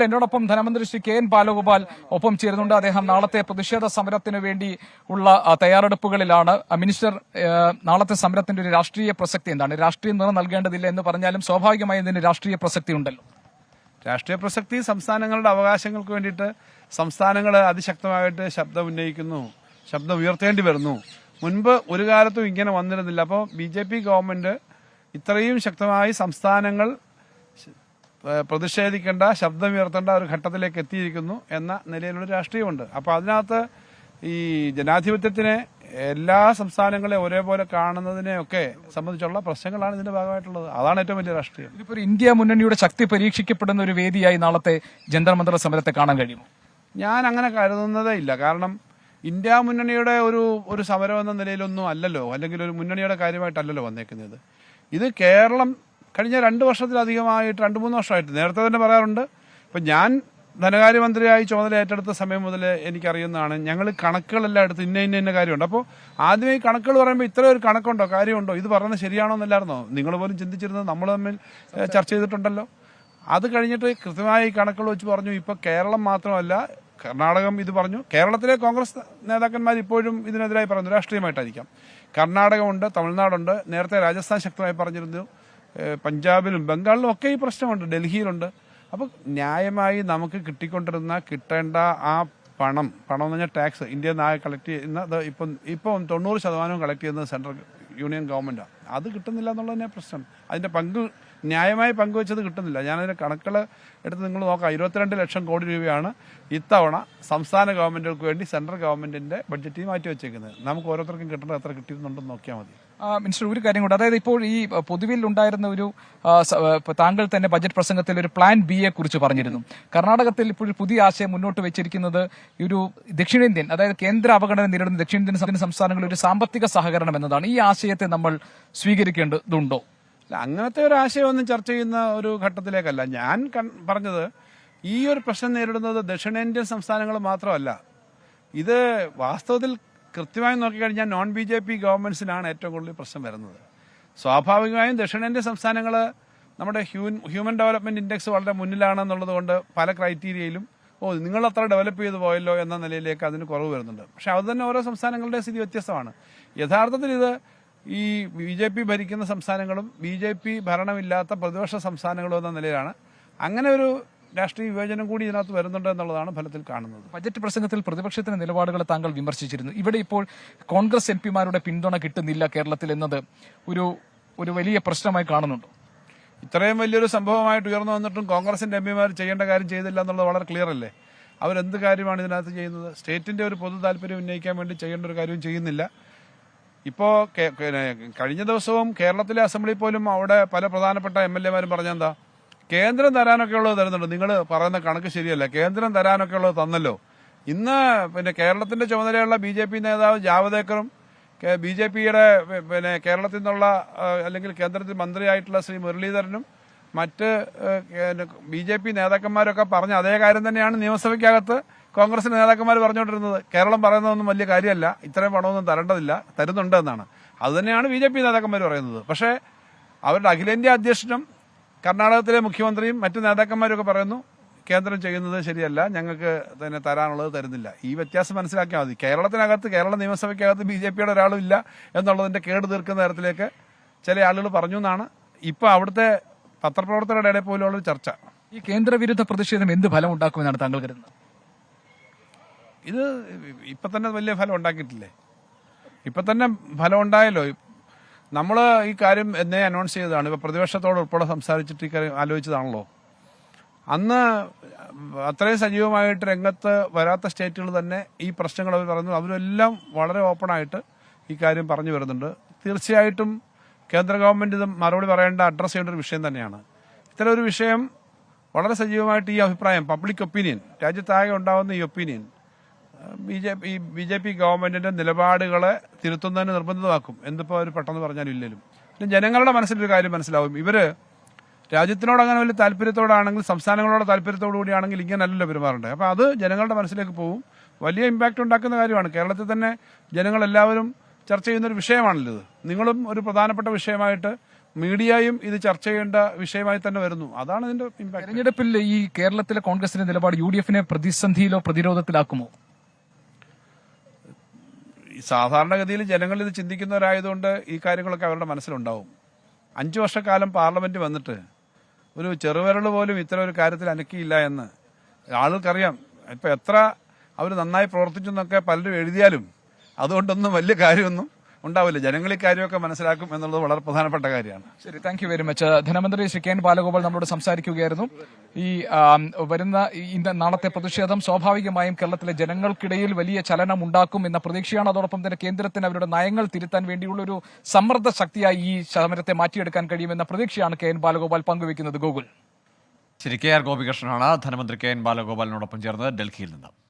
എന്നോടൊപ്പം ധനമന്ത്രി Shri K N Balagopal ഒപ്പം ചേരുന്നുണ്ട്. അദ്ദേഹം നാളത്തെ പ്രതിഷേധ സമരത്തിന് വേണ്ടി ഉള്ള തയ്യാറെടുപ്പുകളിലാണ്. മിനിസ്റ്റർ നാളത്തെ സമരത്തിന്റെ ഒരു രാഷ്ട്രീയ പ്രസക്തി എന്താണ്? രാഷ്ട്രീയ നിറം നൽകേണ്ടതില്ല എന്ന് പറഞ്ഞാലും സ്വാഭാവികമായി ഇതിന് രാഷ്ട്രീയ പ്രസക്തി ഉണ്ടല്ലോ. രാഷ്ട്രീയ പ്രസക്തി സംസ്ഥാനങ്ങളുടെ അവകാശങ്ങൾക്ക് വേണ്ടിയിട്ട് സംസ്ഥാനങ്ങൾ അതിശക്തമായിട്ട് ശബ്ദം ഉന്നയിക്കുന്നു. ശബ്ദം ഉയർത്തേണ്ടി വരുന്നു. മുൻപ് ഒരു കാലത്തും ഇങ്ങനെ വന്നിരുന്നില്ല. അപ്പോൾ ബി ജെ പി ഗവൺമെന്റ് ഇത്രയും ശക്തമായി സംസ്ഥാനങ്ങൾ പ്രതിഷേധിക്കേണ്ട ശബ്ദമുയർത്തേണ്ട ഒരു ഘട്ടത്തിലേക്ക് എത്തിയിരിക്കുന്നു എന്ന നിലയിലുള്ള രാഷ്ട്രീയമുണ്ട്. അപ്പോൾ അതിനകത്ത് ഈ ജനാധിപത്യത്തിനെ എല്ലാ സംസ്ഥാനങ്ങളെ ഒരേപോലെ കാണുന്നതിനെയൊക്കെ സംബന്ധിച്ചുള്ള പ്രശ്നങ്ങളാണ് ഇതിന്റെ ഭാഗമായിട്ടുള്ളത്. അതാണ് ഏറ്റവും വലിയ രാഷ്ട്രീയം. ഇതിപ്പോ ഇന്ത്യ മുന്നണിയുടെ ശക്തി പരീക്ഷിക്കപ്പെടുന്ന ഒരു വേദിയായി നാളത്തെ ജന്തർ മന്ദർ സമരത്തെ കാണാൻ കഴിയുമോ? ഞാൻ അങ്ങനെ കരുതുന്നതേ ഇല്ല. കാരണം ഇന്ത്യ മുന്നണിയുടെ ഒരു ഒരു സമരം എന്ന നിലയിലൊന്നും അല്ലല്ലോ. അല്ലെങ്കിൽ ഒരു മുന്നണിയുടെ കാര്യമായിട്ടല്ലല്ലോ വന്നേക്കുന്നത്. ഇത് കേരളം കഴിഞ്ഞ രണ്ട് വർഷത്തിലധികമായിട്ട് രണ്ട് മൂന്ന് വർഷമായിട്ട് നേരത്തെ തന്നെ പറയാറുണ്ട് ഇപ്പം ഞാൻ ധനകാര്യമന്ത്രിയായി ചുമതല ഏറ്റെടുത്ത സമയം മുതൽ എനിക്കറിയുന്നതാണ് ഞങ്ങൾ കണക്കുകളെല്ലാം എടുത്ത് ഇന്ന ഇന്ന ഇന്ന കാര്യമുണ്ട്. അപ്പോൾ ആദ്യമേ ഈ കണക്കുകൾ പറയുമ്പോൾ ഇത്ര ഒരു കണക്കുണ്ടോ കാര്യമുണ്ടോ ഇത് പറയുന്നത് ശരിയാണോ എന്നല്ലായിരുന്നോ? നിങ്ങൾ പോലും ചിന്തിച്ചിരുന്നത് നമ്മൾ തമ്മിൽ ചർച്ച ചെയ്തിട്ടുണ്ടല്ലോ. അത് കഴിഞ്ഞിട്ട് കൃത്യമായി ഈ കണക്കുകൾ വെച്ച് പറഞ്ഞു ഇപ്പോൾ കേരളം മാത്രമല്ല കർണാടകം ഇത് പറഞ്ഞു. കേരളത്തിലെ കോൺഗ്രസ് നേതാക്കന്മാർ ഇപ്പോഴും ഇതിനെതിരായി പറയുന്നു രാഷ്ട്രീയമായിട്ടായിരിക്കാം. കർണാടകമുണ്ട് തമിഴ്നാടുണ്ട് നേരത്തെ രാജസ്ഥാൻ ശക്തമായി പറഞ്ഞിരുന്നു. പഞ്ചാബിലും ബംഗാളിലും ഒക്കെ ഈ പ്രശ്നമുണ്ട്. ഡൽഹിയിലുണ്ട്. അപ്പോൾ ന്യായമായി നമുക്ക് കിട്ടിക്കൊണ്ടിരുന്ന കിട്ടേണ്ട ആ പണം പണം എന്ന് പറഞ്ഞാൽ ടാക്സ് ഇന്ത്യ നായ കളക്ട് ചെയ്യുന്ന ഇപ്പം ഇപ്പം തൊണ്ണൂറ് ശതമാനവും കളക്ട് ചെയ്യുന്നത് സെൻട്രൽ യൂണിയൻ ഗവൺമെന്റാണ് അത് കിട്ടുന്നില്ല എന്നുള്ളത് തന്നെ പ്രശ്നം. അതിന്റെ പങ്ക് ന്യായമായി പങ്കുവെച്ചത് കിട്ടുന്നില്ല. ഞാനതിന്റെ കണക്കുകൾ എടുത്ത് നിങ്ങൾ നോക്കാം. ഇരുപത്തിരണ്ട് ലക്ഷം കോടി രൂപയാണ് ഇത്തവണ സംസ്ഥാന ഗവൺമെന്റുകൾക്ക് വേണ്ടി സെൻട്രൽ ഗവൺമെന്റിന്റെ ബഡ്ജറ്റിൽ മാറ്റി വെച്ചേക്കുന്നത്. നമുക്ക് ഓരോരുത്തർക്കും കിട്ടേണ്ടത് എത്ര കിട്ടിയിരുന്നുണ്ടെന്ന് നോക്കിയാൽ മതി. മിനിസ്റ്റർ ഒരു കാര്യം കൂടെ. അതായത് ഇപ്പോൾ ഈ പൊതുവിൽ ഉണ്ടായിരുന്ന ഒരു താങ്കൾ തന്നെ ബജറ്റ് പ്രസംഗത്തിൽ ഒരു പ്ലാൻ ബി യെ കുറിച്ച് പറഞ്ഞിരുന്നു. കർണാടകത്തിൽ ഇപ്പോൾ ഒരു പുതിയ ആശയം മുന്നോട്ട് വെച്ചിരിക്കുന്നത് ഒരു ദക്ഷിണേന്ത്യൻ അതായത് കേന്ദ്ര അവഗണന നേരിടുന്ന ദക്ഷിണേന്ത്യൻ സംസ്ഥാനങ്ങളിൽ ഒരു സാമ്പത്തിക സഹകരണം എന്നതാണ്. ഈ ആശയത്തെ നമ്മൾ സ്വീകരിക്കേണ്ടതുണ്ടോ? അങ്ങനത്തെ ഒരു ആശയമൊന്നും ചർച്ച ചെയ്യുന്ന ഒരു ഘട്ടത്തിലേക്കല്ല. ഞാൻ പറഞ്ഞത് ഈ ഒരു പ്രശ്നം നേരിടുന്നത് ദക്ഷിണേന്ത്യൻ സംസ്ഥാനങ്ങൾ മാത്രമല്ല. ഇത് വാസ്തവത്തിൽ കൃത്യമായി നോക്കിക്കഴിഞ്ഞാൽ നോൺ ബി ജെ പി ഗവൺമെന്റ്സിനാണ് ഏറ്റവും കൂടുതൽ പ്രശ്നം വരുന്നത്. സ്വാഭാവികമായും ദക്ഷിണേന്ത്യൻ സംസ്ഥാനങ്ങൾ നമ്മുടെ ഹ്യൂൻ ഹ്യൂമൻ ഡെവലപ്മെന്റ് ഇൻഡെക്സ് വളരെ മുന്നിലാണെന്നുള്ളത് കൊണ്ട് പല ക്രൈറ്റീരിയയിലും ഓ നിങ്ങൾ അത്ര ഡെവലപ്പ് ചെയ്തു പോയല്ലോ എന്ന നിലയിലേക്ക് അതിന് കുറവ് വരുന്നുണ്ട്. പക്ഷെ അത് തന്നെ ഓരോ സംസ്ഥാനങ്ങളുടെ സ്ഥിതി വ്യത്യസ്തമാണ്. യഥാർത്ഥത്തിൽ ഇത് ഈ ബി ജെ പി ഭരിക്കുന്ന സംസ്ഥാനങ്ങളും ബി ജെ പി ഭരണമില്ലാത്ത പ്രതിപക്ഷ സംസ്ഥാനങ്ങളും എന്ന നിലയിലാണ്. അങ്ങനെ ഒരു രാഷ്ട്രീയ വിവേചനം കൂടി ഇതിനകത്ത് വരുന്നുണ്ട് എന്നുള്ളതാണ് ഫലത്തിൽ കാണുന്നത്. ബജറ്റ് പ്രസംഗത്തിൽ പ്രതിപക്ഷത്തിന്റെ നിലപാടുകൾ താങ്കൾ വിമർശിച്ചിരുന്നു. ഇവിടെ ഇപ്പോൾ കോൺഗ്രസ് എം പിമാരുടെ പിന്തുണ കിട്ടുന്നില്ല കേരളത്തിൽ എന്നത് ഒരു ഒരു വലിയ പ്രശ്നമായി കാണുന്നുണ്ടോ. ഇത്രയും വലിയൊരു സംഭവമായിട്ട് ഉയർന്നു വന്നിട്ടും കോൺഗ്രസിന്റെ എം പിമാർ ചെയ്യേണ്ട കാര്യം ചെയ്തില്ല എന്നുള്ളത് വളരെ ക്ലിയർ അല്ലേ? അവരെന്ത് കാര്യമാണ് ഇതിനകത്ത് ചെയ്യുന്നത്? സ്റ്റേറ്റിന്റെ ഒരു പൊതു താല്പര്യം ഉന്നയിക്കാൻ വേണ്ടി ചെയ്യേണ്ട ഒരു കാര്യവും ചെയ്യുന്നില്ല. ഇപ്പോ കേ- കേ- കഴിഞ്ഞ ദിവസവും കേരളത്തിലെ അസംബ്ലി പോലും അവിടെ പല പ്രധാനപ്പെട്ട എം എൽ എമാരും പറഞ്ഞെന്താ? കേന്ദ്രം തരാനൊക്കെ ഉള്ളത് തരുന്നുണ്ട്. നിങ്ങൾ പറയുന്ന കണക്ക് ശരിയല്ല. കേന്ദ്രം തരാനൊക്കെ ഉള്ളത് തന്നല്ലോ. ഇന്ന് പിന്നെ കേരളത്തിന്റെ ചുമതലയുള്ള ബി ജെ പി നേതാവ് ജാവദേക്കറും ബി ജെ പിയുടെ പിന്നെ കേരളത്തിൽ നിന്നുള്ള അല്ലെങ്കിൽ കേന്ദ്രത്തിൽ മന്ത്രിയായിട്ടുള്ള ശ്രീ മുരളീധരനും മറ്റ് ബി ജെ പി നേതാക്കന്മാരൊക്കെ പറഞ്ഞ അതേ കാര്യം തന്നെയാണ് നിയമസഭയ്ക്കകത്ത് കോൺഗ്രസിന്റെ നേതാക്കന്മാർ പറഞ്ഞുകൊണ്ടിരുന്നത്. കേരളം പറയുന്നതൊന്നും വലിയ കാര്യമല്ല. ഇത്രയും പണമൊന്നും തരേണ്ടതില്ല. തരുന്നുണ്ട് എന്നാണ്. അത് തന്നെയാണ് ബി ജെ പി നേതാക്കന്മാർ പറയുന്നത്. പക്ഷേ അവരുടെ അഖിലേന്ത്യാ അധ്യക്ഷനും കർണാടകത്തിലെ മുഖ്യമന്ത്രിയും മറ്റ് നേതാക്കന്മാരും ഒക്കെ പറയുന്നു കേന്ദ്രം ചെയ്യുന്നത് ശരിയല്ല ഞങ്ങൾക്ക് തന്നെ തരാനുള്ളത് തരുന്നില്ല. ഈ വ്യത്യാസം മനസ്സിലാക്കിയാൽ മതി. കേരളത്തിനകത്ത് കേരള നിയമസഭയ്ക്കകത്ത് ബി ജെ പിയുടെ ഒരാളും ഇല്ല എന്നുള്ളതിന്റെ കേട് തീർക്കുന്ന തരത്തിലേക്ക് ചില ആളുകൾ പറഞ്ഞു എന്നാണ് ഇപ്പൊ അവിടുത്തെ പത്രപ്രവർത്തകരുടെ ഇടയിൽ പോലുള്ള ചർച്ച. ഈ കേന്ദ്രവിരുദ്ധ പ്രതിഷേധം എന്ത് ഫലം ഉണ്ടാക്കുമെന്നാണ് താങ്കൾ കരുതുന്നത്? ഇത് ഇപ്പൊ തന്നെ വലിയ ഫലം ഉണ്ടാക്കിയിട്ടില്ലേ? ഇപ്പൊ തന്നെ ഫലം ഉണ്ടായല്ലോ. നമ്മൾ ഈ കാര്യം എന്നെ അനൗൺസ് ചെയ്തതാണ്. ഇപ്പൊ പ്രതിപക്ഷത്തോട് ഉൾപ്പെടെ സംസാരിച്ചിട്ട് ഈ കാര്യം ആലോചിച്ചതാണല്ലോ. അന്ന് അത്രയും സജീവമായിട്ട് രംഗത്ത് വരാത്ത സ്റ്റേറ്റുകൾ തന്നെ ഈ പ്രശ്നങ്ങൾ അവർ പറയുന്നു അവരെല്ലാം വളരെ ഓപ്പണായിട്ട് ഈ കാര്യം പറഞ്ഞു വരുന്നുണ്ട്. തീർച്ചയായിട്ടും കേന്ദ്ര ഗവൺമെന്റ് ഇത് മറുപടി പറയേണ്ട അഡ്രസ് ചെയ്യേണ്ട ഒരു വിഷയം തന്നെയാണ്. ഇത്തരം ഒരു വിഷയം വളരെ സജീവമായിട്ട് ഈ അഭിപ്രായം പബ്ലിക് ഒപ്പീനിയൻ രാജ്യത്താകെ ഉണ്ടാകുന്ന ഈ opinion B J P B J P ഗവൺമെന്റിന്റെ നിലപാടുകളെ തിരുത്തുന്നതിന് നിർബന്ധിതമാക്കും. എന്തിപ്പോ അവർ പെട്ടെന്ന് പറഞ്ഞാലും ഇല്ലെങ്കിലും. പിന്നെ ജനങ്ങളുടെ മനസ്സിലൊരു കാര്യം മനസ്സിലാവും. ഇവർ രാജ്യത്തിനോട് അങ്ങനെ വലിയ താല്പര്യത്തോടാണെങ്കിൽ സംസ്ഥാനങ്ങളോട് താല്പര്യത്തോടു കൂടിയാണെങ്കിൽ ഇങ്ങനല്ലല്ലോ പെരുമാറേണ്ടത്. അപ്പൊ അത് ജനങ്ങളുടെ മനസ്സിലേക്ക് പോകും വലിയ ഇമ്പാക്ട് ഉണ്ടാക്കുന്ന കാര്യമാണ്. കേരളത്തിൽ തന്നെ ജനങ്ങൾ എല്ലാവരും ചർച്ച ചെയ്യുന്ന ഒരു വിഷയമാണല്ലോ ഇത് നിങ്ങളും ഒരു പ്രധാനപ്പെട്ട വിഷയമായിട്ട് മീഡിയയും ഇത് ചർച്ച ചെയ്യേണ്ട വിഷയമായി തന്നെ വരുന്നു. അതാണ് ഇതിന്റെ തെരഞ്ഞെടുപ്പിൽ ഈ കേരളത്തിലെ കോൺഗ്രസിന്റെ നിലപാട് യു ഡി എഫിനെ പ്രതിസന്ധിയിലോ പ്രതിരോധത്തിലാക്കുമോ? സാധാരണഗതിയിൽ ജനങ്ങൾ ഇത് ചിന്തിക്കുന്നവരായതുകൊണ്ട് ഈ കാര്യങ്ങളൊക്കെ അവരുടെ മനസ്സിലുണ്ടാവും. അഞ്ചു വർഷക്കാലം പാർലമെന്റ് വന്നിട്ട് ഒരു ചെറുവിരൽ പോലും ഇത്തരം ഒരു കാര്യത്തിൽ അനക്കിയില്ല എന്ന് ആളുകൾക്കറിയാം. ഇപ്പൊ എത്ര അവർ നന്നായി പ്രവർത്തിച്ചു എന്നൊക്കെ പലരും എഴുതിയാലും അതുകൊണ്ടൊന്നും വലിയ കാര്യമൊന്നും ഉണ്ടാവില്ല. ജനങ്ങൾ ഈ കാര്യമൊക്കെ മനസ്സിലാക്കും എന്നുള്ളത് വളരെ പ്രധാനപ്പെട്ട കാര്യമാണ്. ശരി താങ്ക് യു വെരി മച്ച് ധനമന്ത്രി ശ്രീ കെ എൻ ബാലഗോപാൽ നമ്മളോട് സംസാരിക്കുകയായിരുന്നു. ഈ വരുന്ന ഈ ഇന്ന- നാളത്തെ പ്രതിഷേധം സ്വാഭാവികമായും കേരളത്തിലെ ജനങ്ങൾക്കിടയിൽ വലിയ ചലനം ഉണ്ടാക്കും എന്ന പ്രതീക്ഷയാണ്. അതോടൊപ്പം തന്നെ കേന്ദ്രത്തിന് അവരുടെ നയങ്ങൾ തിരുത്താൻ വേണ്ടിയുള്ള ഒരു സമ്മർദ്ദ ശക്തിയായി ഈ സമരത്തെ മാറ്റിയെടുക്കാൻ കഴിയുമെന്ന പ്രതീക്ഷയാണ് കെ എൻ ബാലഗോപാൽ പങ്കുവെക്കുന്നത് ഗോകുൽ ശരി കെ ആർ ഗോപികൃഷ്ണനാണ് ധനമന്ത്രി കെ എൻ ബാലഗോപാലിനോടൊപ്പം ചേർന്നത് ഡൽഹിയിൽ നിന്ന്.